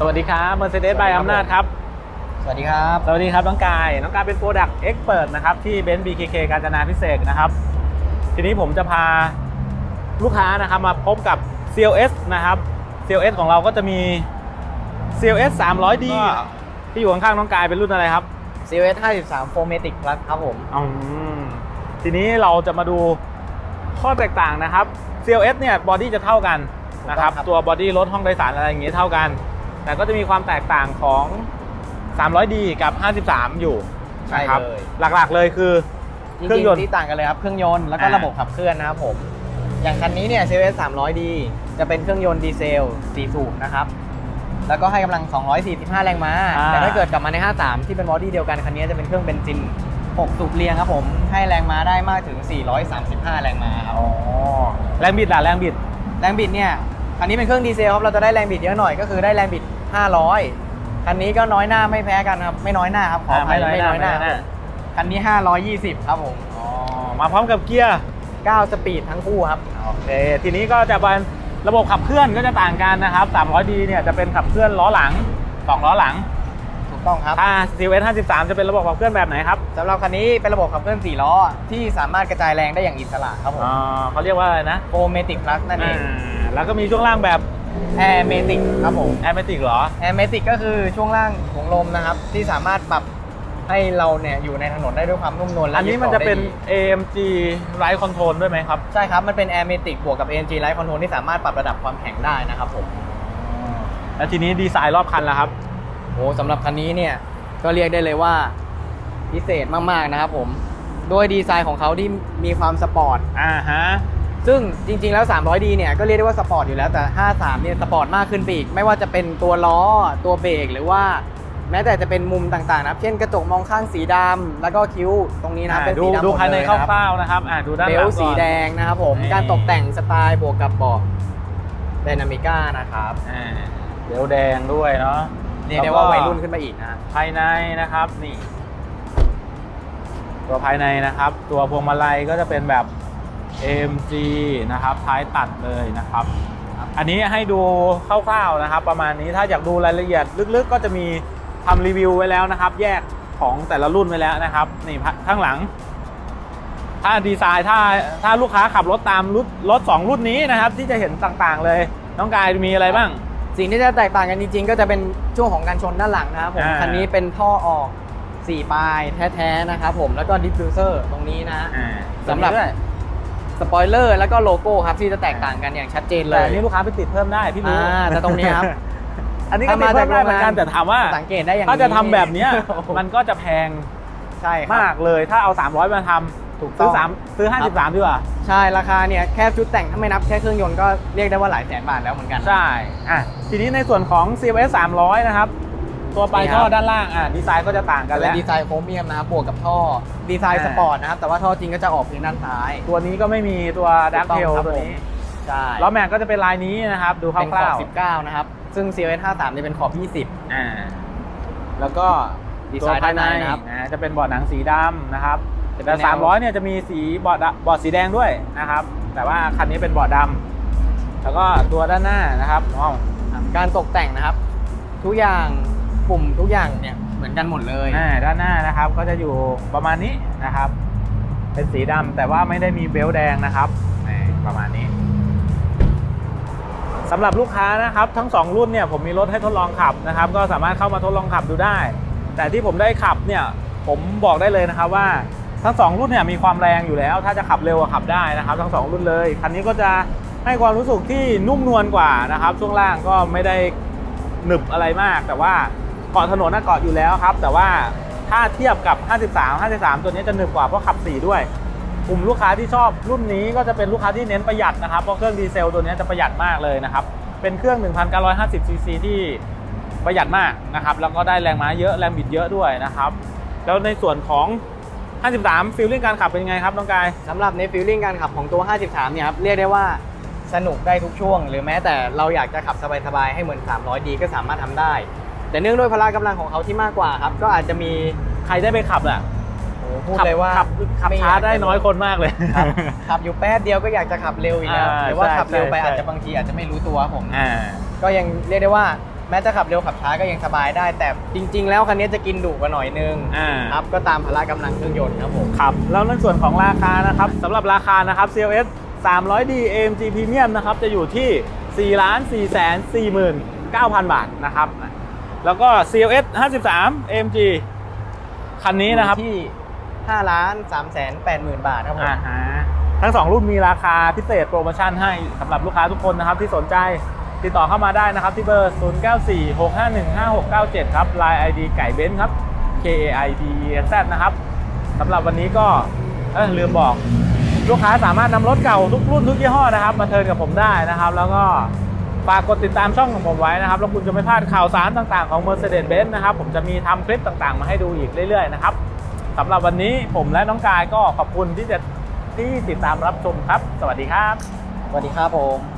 สวัสดีครับ Mercedes สวัสดี by ครับ อำนาจครับ สวัสดีครับ สวัสดีครับน้องกาย น้องกายเป็น Product Expert นะครับที่เบนซ์ BKK กาญจนาพิเศษกนะครับ ทีนี้ผมจะพาลูกค้านะครับมาพบกับ CLS นะครับ CLS ของเราก็จะมี CLS 300D ที่อยู่ข้างๆน้องกายเป็นรุ่นอะไรครับ CVS 53 4matic plus ครับผม อืมทีนี้เราจะมาดูข้อแตกต่างนะครับ CLS เนี่ยบอดี้จะเท่ากันนะครับ ถูกต้องครับ ตัวบอดี้รถห้องโดยสารอะไรอย่างงี้เท่ากัน แต่ก็จะมีความแตกต่างของ 300D กับ 53 อยู่ใช่นะครับเลยหลักๆเลยคือจเครื่ริองงยนต์ๆที่ต่างกันเลยครับเครื่องยนต์แล้วก็อ่า ระบบขับเคลื่อนนะครับผม อย่างคันนี้เนี่ย CVS 300D จะเป็นเครื่องยนต์ดีเซล4สูบนะครับ แล้วก็ให้กำลัง 245 แรงม้าแต่ถ้าเกิดกลับมาใน 53 ที่เป็นบอดี้เดียวกันคันนี้จะเป็นเครื่องเบนซิน 6 สูบเรียงครับผม ให้แรงม้าได้มากถึง 435 แรงม้าครับอ๋อแรงบิดล่ะแรงบิด แรงบิดเนี่ยคันนี้เป็นเครื่องดีเซลครับ เราจะได้แรงบิดเยอะหน่อย ก็คือได้แรงบิด 500 คันนี้ก็น้อยหน้าไม่แพ้กันครับ ไม่น้อยหน้าครับขออภัยไม่น้อยหน้า คันนี้ 520 ครับผมอ๋อมาพร้อมกับเกียร์ 9 สปีดทั้งคู่ครับ โอเค ทีนี้ก็จะเป็นระบบขับเคลื่อนก็จะต่างกันนะครับ 300D เนี่ยจะเป็นขับเคลื่อนล้อหลังสองล้อหลัง ถูกต้องครับถ้า CLS 53 จะเป็นระบบขับเคลื่อนแบบไหนครับสำหรับคันนี้เป็นระบบขับเคลื่อน 4 ล้อ ที่สามารถกระจายแรงได้อย่างอิสระครับผม อ๋อเขาเรียกว่าอะไรนะโฟเมติกพลัสนั่นเองอ่าแล้วก็มีช่วงล่างแบบ แอร์เมติกครับผมแอร์เมติกเหรอ แอร์เมติกก็คือช่วงล่างถุงลมนะครับ ที่สามารถปรับให้เราเนี่ยอยู่ในถนนได้ด้วยความนุ่มนวลและอันนี้มันยึดจะกาเป็นได้ดี AMG Ride Control ด้วยไหมครับ ใช่ครับ มันเป็น Air Matic บวกกับ AMG Light Control ที่สามารถปรับระดับความแข็งได้นะครับผม แล้วทีนี้ดีไซน์รอบคันแล้วครับ โอ้สำหรับคันนี้เนี่ยก็เรียกได้เลยว่าพิเศษมาก ๆ นะครับผม โดยดีไซน์ของเขาที่มีความสปอร์ต อ่าฮะ ซึ่งจริงๆแล้ว 300D เนี่ยก็เรียกได้ว่าสปอร์ตอยู่แล้วแต่ 53 เนี่ยสปอร์ตมากขึ้นไปอีก ไม่ว่าจะเป็นตัวล้อตัวเบรกหรือว่า แม้แต่จะเป็นมุมต่างๆนะครับเช่นกระจกมองข้างสีดำแล้วก็คิ้วตรงนี้นะอ่าเป็นดูสีดำหดูมดภายในเลยคนะครับร่าวๆนะครับอ่าดูด้านเบหลัลงต์สีก่อนแดงนะครับผมนี่ การตกแต่งสไตล์บวกกับเบาะไดนามิก้านะครับอ่าเบลต์แดงด้วยเนาะเรียกได้ว่าวัยรุ่นขึ้นไปอีกนะ ภายในนะครับนี่ ตัวภายในนะครับ ตัวพวงมาลัยก็จะเป็นแบบ AMG นะครับท้ายตัดเลยนะครับ อันนี้ให้ดูคร่าวๆนะครับ ประมาณนี้ถ้าอยากดูรายละเอียดลึกๆ ก็จะมีทำรีวิวไว้แล้วนะครับ แยกของแต่ละรุ่นไว้แล้วนะครับนี่ข้างหลัง ถ้าดีไซน์ถ้าถ้าลูกค้าขับรถตามรุ่นรถสองรุ่นนี้นะครับ ที่จะเห็นต่างๆ เลยน้องกายมีอะไรบ้าง สิ่งที่จะแตกต่างกันจริงๆ ก็จะเป็นช่วงของการชนด้านหลังนะครับผมอ่าคันนี้เป็นท่อออก4ปลายแท้ๆนะครับผมแล้วก็ดิฟฟิวเซอร์ตรงนี้นะอ่าสำหรับด้วย สปอยเลอร์แล้วก็โลโก้ครับที่จะแตกต่างกันอย่างชัดเจนเลแต่ยอันนี้ลูกค้าไปติดเพิ่มได้พี่รู้อ่าแต่ตรงนี้ครับ อันนี้ก็ติดเพิ่มได้เหมือนกันแต่ถามว่า สังเกตได้อย่างถ้าจะทำแบบเนี้ยโอ้โหมันก็จะแพงใช่ครับ มากเลยถ้าเอา 300 มาทำถูกต้องซื้อสามซื้อ 53 ดีกว่าใช่ราคาเนี่ยแค่ชุดแต่งถ้าไม่นับแค่เครื่องยนต์ก็เรียกได้ว่าหลายแสนบาทแล้วเหมือนกัน ใช่อะทีนี้ในส่วนของ CVS 300 นะครับ ตัวปลายนี่ครับท่อด้านล่างอะดีไซน์ก็จะต่างกันเป็แล้นวดีไซน์โครเมียมนะครับบวกกับท่อดีไซน์อ่า สปอร์ตนะครับแต่ว่าท่อจริงก็จะออกเพียงด้านซ้าย ตัวนี้ก็ไม่มีตัวดักเทลถูกต้องครับตัวนี้ใช่ล้อแม็กก็จะเป็นลายนี้นะครับ ดูคเป็นขอร่าวบ19 นะครับ ซึ่ง CLS 53เนี่ยเป็นขอบ ๆอ่า20แล้วก็ดีตัไซวน์ภาด้ายนในในนะครับนะจะเป็นเบาะหนังสีดำนะครับจะเป็แต่นแนว300เนี่ยจะมีสีเบาะดำเบาะสีแดงด้วยนะครับ แต่ว่าคันนี้เป็นเบาะดำแล้วก็ตัวด้านหน้านะครับว้าวการตกแต่งนะครับ ทุกอย่าง ปุ่มทุกอย่างเนี่ยเหมือนกันหมดเลยอ่าด้านหน้านะครับก็จะอยู่ประมาณนี้นะครับ เป็นสีดำแต่ว่าไม่ได้มีเบลต์แดงนะครับนี่ประมาณนี้สำหรับลูกค้านะครับทั้งสองรุ่นเนี่ยผมมีรถให้ทดลองขับนะครับ ก็สามารถเข้ามาทดลองขับดูได้ แต่ที่ผมได้ขับเนี่ยผมบอกได้เลยนะครับว่าทั้งสองรุ่นเนี่ยมีความแรงอยู่แล้ว ถ้าจะขับเร็วขับได้นะครับ ทั้งสองรุ่นเลยคันนี้ก็จะให้ความรู้สึกที่นุ่มนวลกว่านะครับ ช่วงล่างก็ไม่ได้หนึบอะไรมากแต่ว่า กาะถนนน่ะเกาะอยู่แล้วครับ แต่ว่าถ้าเทียบกับ 53 53 ตัวนี้จะหนึบกว่าเพราะขับ 4 ด้วย กลุ่มลูกค้าที่ชอบรุ่นนี้ก็จะเป็นลูกค้าที่เน้นประหยัดนะครับ เพราะเครื่องดีเซลตัวนี้จะประหยัดมากเลยนะครับ เป็นเครื่อง 1,950 ซีซีที่ประหยัดมากนะครับ แล้วก็ได้แรงม้าเยอะ แรงบิดเยอะด้วยนะครับ แล้วในส่วนของ 53ฟีลลิ่งการขับเป็นไงครับน้องกายสำหรับในฟิลลิ่งการขับของตัว 53 เนี่ยครับเรียกได้ว่าสนุกได้ทุกช่วง หรือแม้แต่เราอยากจะขับสบายๆให้เหมือน 300 ดีก็สามารถทำได้ แต่เนื่องด้วยพละกำลังของเขาที่มากกว่าครับ ก็อาจจะมีใครได้ไปขับอะโอ้โหพูดขับเลยว่าขับขับม่ช้าอยกจะได้น้อยคนมากเลยครับขับอยู่แป๊บเดียวก็อยากจะขับเร็วอีกแล้วอ่าหรือว่าใช่ขับเร็วไปใช่อาจจะบางทีอาจจะไม่รู้ตัวครับผมอ่าก็ยังเรียกได้ว่าแม้จะขับเร็วขับช้าก็ยังสบายได้ แต่จริง ๆ แล้วคันนี้จะกินดุกว่าหน่อยนึงอ่าครับก็ตามพละกำลังเครื่องยนต์ครับผมครับแล้วในส่วนของราคานะครับสำหรับราคานะครับ CLS 300D AMG Premium นะครับจะอยู่ที่ 4 4 4 9 0 0 0 บาทนะครับ แล้วก็ CLS 53 AMG คันนี้นะครับอยู่ที่5ล้าน3แสน8หมื่นบาทครับผมอ่าฮะทั้ง 2 รุ่นมีราคาพิเศษโปรโมชั่นให้สำหรับลูกค้าทุกคนนะครับที่สนใจติดต่อเข้ามาได้นะครับที่เบอร์ 0946515697 ครับ Line ID ไก่เบนซ์ครับ K A I D E Z นะครับสำหรับวันนี้ก็เออลืมบอก ลูกค้าสามารถนำรถเก่าทุกรุ่นทุกยี่ห้อนะครับ มาเทิร์นกับผมได้นะครับ แล้วก็ ฝากกดติดตามช่องของผมไว้นะครับ แล้วคุณจะไม่พลาดข่าวสารต่างๆของ Mercedes-Benz นะครับ ผมจะมีทำคลิปต่างๆ มาให้ดูอีกเรื่อยๆ นะครับสำหรับวันนี้ผมและน้องกายก็ขอบคุณที่จะที่ติดตามรับชมครับ สวัสดีครับ สวัสดีครับผม